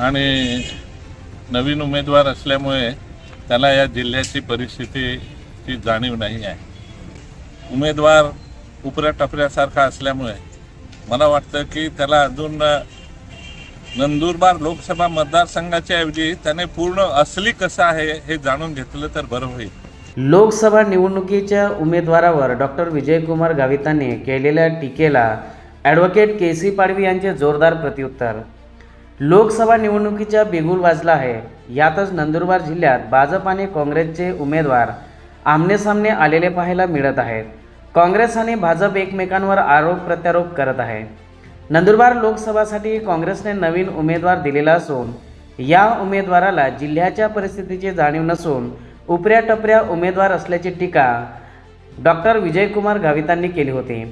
आणि नवीन उमेदवार असल्यामुळे त्याला या जिल्ह्याची परिस्थितीची जाणीव नाही आहे. उमेदवार उपऱ्या टपऱ्यासारखा असल्यामुळे मला वाटतं की त्याला अजून नंदुरबार लोकसभा मतदारसंघाच्या ऐवजी त्याने पूर्ण असली कसं आहे हे जाणून घेतलं तर बरं होईल. लोकसभा निवडणुकीच्या उमेदवारावर डॉक्टर विजयकुमार गावितांनी केलेल्या टीकेला ॲडव्होकेट के सी पाडवी यांचे जोरदार प्रत्युत्तर लोकसभा निवडणुकीचा बिगुल वाजला आहे. यातच नंदुरबार जिल्ह्यात भाजप आणि काँग्रेसचे उमेदवार आमनेसामने आलेले पाहायला मिळत आहेत. काँग्रेस आणि भाजप एकमेकांवर आरोप प्रत्यारोप करत आहे नंदुरबार लोकसभासाठी काँग्रेसने नवीन उमेदवार दिलेला असून या उमेदवाराला जिल्ह्याच्या परिस्थितीची जाणीव नसून उपऱ्या टपऱ्या उमेदवार असल्याची टीका डॉक्टर विजयकुमार गावितांनी केली होती.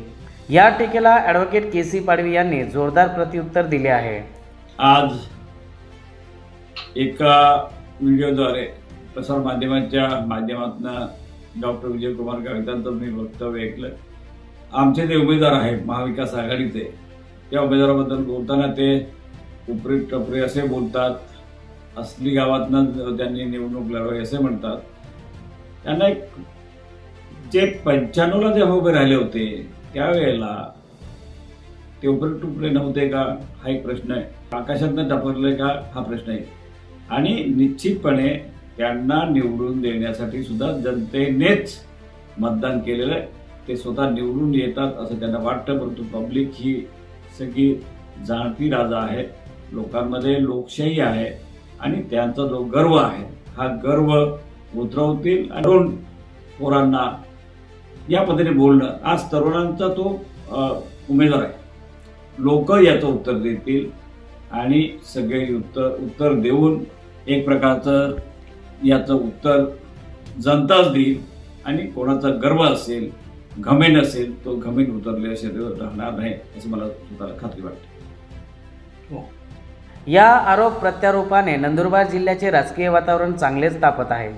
या टीकेला ॲडव्होकेट के सी पाडवी यांनी जोरदार प्रत्युत्तर दिले आहे. आज एका व्हिडिओद्वारे प्रसारमाध्यमांच्या माध्यमातून डॉक्टर विजयकुमार गावितांचं मी वक्तव्य ऐकलं. आमचे जे उमेदवार आहेत महाविकास आघाडीचे त्या उमेदवाराबद्दल बोलताना ते उपरी टपरी असे बोलतात असली गावातनं त्यांनी निवडणूक लढवावी असे म्हणतात. त्यांना एक जे पंच्याण्णवला जेव्हा उभे राहिले होते त्यावेळेला ते उपरे नव्हते का? हा एक प्रश्न आहे. आकाशातनं टपरले का? हा प्रश्न आहे. आणि निश्चितपणे त्यांना निवडून देण्यासाठी सुद्धा जनतेनेच मतदान केलेलं आहे. ते स्वतः निवडून येतात असं त्यांना वाटतं परंतु पब्लिक ही सगळी जाणती राजा आहे. लोकांमध्ये लोकशाही आहे आणि त्यांचा जो गर्व आहे हा गर्व उतरवतील आणि तरुण पोरांना या पद्धतीने बोलणं. आज तरुणांचा तो उमेदवार आहे. लोक याचं उत्तर देतील आणि सगळे उत्तर उत्तर देऊन एक प्रकारचं याचं उत्तर जनताच देईल आणि कोणाचा गर्व असेल घमेन असेल तो घमेन उतरले असे राहणार नाही असं मला स्वतःला खात्री वाटते. या आरोप प्रत्यारोपाने नंदुरबार जिल्ह्याचे राजकीय वातावरण चांगलेच तापत आहे.